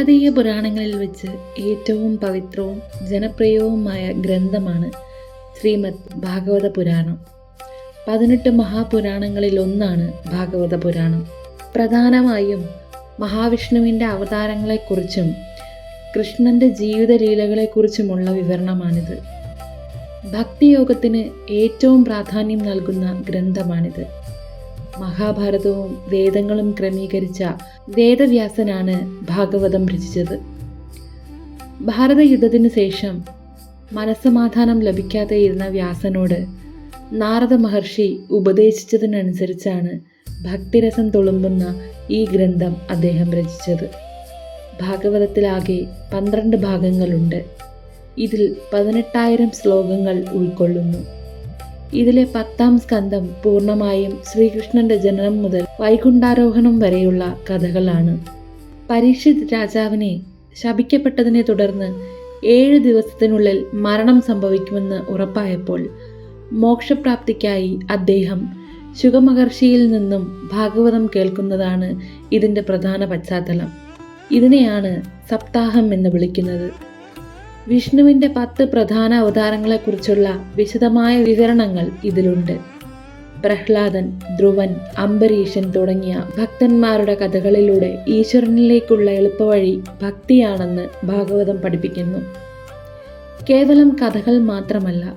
ഭാരതീയ പുരാണങ്ങളിൽ വെച്ച് ഏറ്റവും പവിത്രവും ജനപ്രിയവുമായ ഗ്രന്ഥമാണ് ശ്രീമദ് ഭാഗവത പുരാണം. പതിനെട്ട് മഹാപുരാണങ്ങളിൽ ഒന്നാണ് ഭാഗവത പുരാണം. പ്രധാനമായും മഹാവിഷ്ണുവിന്റെ അവതാരങ്ങളെക്കുറിച്ചും കൃഷ്ണന്റെ ജീവിതലീലകളെക്കുറിച്ചുമുള്ള വിവരണമാണിത്. ഭക്തിയോഗത്തിന് ഏറ്റവും പ്രാധാന്യം നൽകുന്ന ഗ്രന്ഥമാണിത്. മഹാഭാരതവും വേദങ്ങളും ക്രമീകരിച്ച വേദവ്യാസനാണ് ഭാഗവതം രചിച്ചത്. ഭാരതയുദ്ധത്തിന് ശേഷം മനസ്സമാധാനം ലഭിക്കാതെ ഇരുന്ന വ്യാസനോട് നാരദ മഹർഷി ഉപദേശിച്ചതിനനുസരിച്ചാണ് ഭക്തിരസം തുളുമ്പുന്ന ഈ ഗ്രന്ഥം അദ്ദേഹം രചിച്ചത്. ഭാഗവതത്തിലാകെ പന്ത്രണ്ട് ഭാഗങ്ങളുണ്ട്. ഇതിൽ പതിനെട്ടായിരം ശ്ലോകങ്ങൾ ഉൾക്കൊള്ളുന്നു. ഇതിലെ പത്താം സ്കന്ധം പൂർണമായും ശ്രീകൃഷ്ണന്റെ ജനനം മുതൽ വൈകുണ്ഠാരോഹണം വരെയുള്ള കഥകളാണ്. പരീക്ഷിത് രാജാവിനെ ശപിക്കപ്പെട്ടതിനെ തുടർന്ന് ഏഴ് ദിവസത്തിനുള്ളിൽ മരണം സംഭവിക്കുമെന്ന് ഉറപ്പായപ്പോൾ മോക്ഷപ്രാപ്തിക്കായി അദ്ദേഹം ശുഗമഹർഷിയിൽ നിന്നും ഭാഗവതം കേൾക്കുന്നതാണ് ഇതിന്റെ പ്രധാന പശ്ചാത്തലം. ഇതിനെയാണ് സപ്താഹം എന്ന് വിളിക്കുന്നത്. വിഷ്ണുവിന്റെ പത്ത് പ്രധാന അവതാരങ്ങളെക്കുറിച്ചുള്ള വിശദമായ വിവരണങ്ങൾ ഇതിലുണ്ട്. പ്രഹ്ലാദൻ ധ്രുവൻ അംബരീഷൻ തുടങ്ങിയ ഭക്തന്മാരുടെ കഥകളിലൂടെ ഈശ്വരനിലേക്കുള്ള എളുപ്പവഴി ഭക്തിയാണെന്ന് ഭാഗവതം പഠിപ്പിക്കുന്നു. കേവലം കഥകൾ മാത്രമല്ല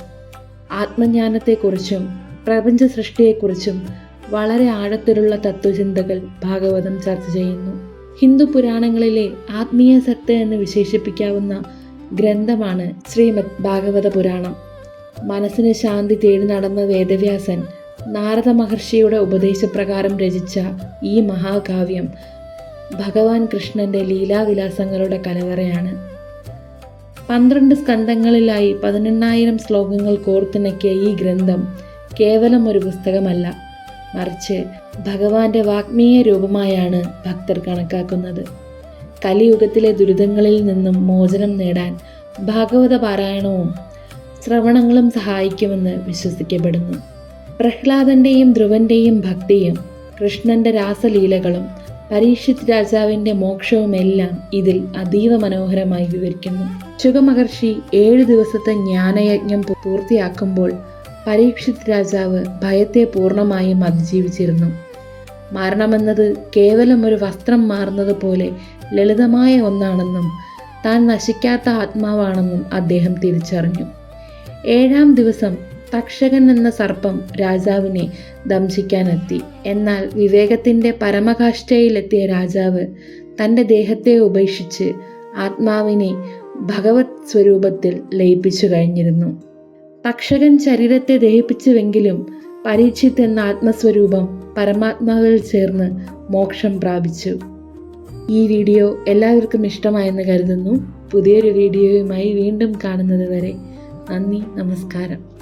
ആത്മജ്ഞാനത്തെക്കുറിച്ചും പ്രപഞ്ച സൃഷ്ടിയെക്കുറിച്ചും വളരെ ആഴത്തിലുള്ള തത്വചിന്തകൾ ഭാഗവതം ചർച്ച ചെയ്യുന്നു. ഹിന്ദു പുരാണങ്ങളിലെ ആത്മീയ സത്ത് എന്ന് വിശേഷിപ്പിക്കാവുന്ന ഗ്രന്ഥമാണ് ശ്രീമദ് ഭാഗവത പുരാണം. മനസ്സിന് ശാന്തി തേടി നടന്ന വേദവ്യാസൻ നാരദ മഹർഷിയുടെ ഉപദേശപ്രകാരം രചിച്ച ഈ മഹാകാവ്യം ഭഗവാൻ കൃഷ്ണന്റെ ലീലാവിലാസങ്ങളുടെ കലവറയാണ്. പന്ത്രണ്ട് സ്കന്ധങ്ങളിലായി പതിനെണ്ണായിരം ശ്ലോകങ്ങൾ കോർത്തിണക്കിയ ഈ ഗ്രന്ഥം കേവലം ഒരു പുസ്തകമല്ല മറിച്ച് ഭഗവാന്റെ വാഗ്മീയ രൂപമായാണ് ഭക്തർ കണക്കാക്കുന്നത്. കലിയുഗത്തിലെ ദുരിതങ്ങളിൽ നിന്നും മോചനം നേടാൻ ഭാഗവത പാരായണവും ശ്രവണങ്ങളും സഹായിക്കുമെന്ന് വിശ്വസിക്കപ്പെടുന്നു. പ്രഹ്ലാദന്റെയും ധ്രുവന്റെയും ഭക്തിയും കൃഷ്ണന്റെ രാസലീലകളും പരീക്ഷിത് രാജാവിന്റെ മോക്ഷവുമെല്ലാം ഇതിൽ അതീവ മനോഹരമായി വിവരിക്കുന്നു. ശുഗമഹർഷി ഏഴു ദിവസത്തെ ജ്ഞാനയജ്ഞം പൂർത്തിയാക്കുമ്പോൾ പരീക്ഷിത് രാജാവ് ഭയത്തെ പൂർണമായും അതിജീവിച്ചിരുന്നു. മരണമെന്നത് കേവലം ഒരു വസ്ത്രം മാറുന്നത് പോലെ ലളിതമായ ഒന്നാണെന്നും താൻ നശിക്കാത്ത ആത്മാവാണെന്നും അദ്ദേഹം തിരിച്ചറിഞ്ഞു. ഏഴാം ദിവസം തക്ഷകൻ എന്ന സർപ്പം രാജാവിനെ ദംശിക്കാനെത്തി. എന്നാൽ വിവേകത്തിന്റെ പരമകാഷ്ഠയിലെത്തിയ രാജാവ് തന്റെ ദേഹത്തെ ഉപേക്ഷിച്ച് ആത്മാവിനെ ഭഗവത് സ്വരൂപത്തിൽ ലയിപ്പിച്ചു കഴിഞ്ഞിരുന്നു. തക്ഷകൻ ശരീരത്തെ ദഹിപ്പിച്ചുവെങ്കിലും പരീക്ഷിത്ത് എന്ന ആത്മസ്വരൂപം പരമാത്മാവിൽ ചേർന്ന് മോക്ഷം പ്രാപിച്ചു. ഈ വീഡിയോ എല്ലാവർക്കും ഇഷ്ടമായെന്ന് കരുതുന്നു. പുതിയൊരു വീഡിയോയുമായി വീണ്ടും കാണുന്നത് വരെ നന്ദി നമസ്കാരം.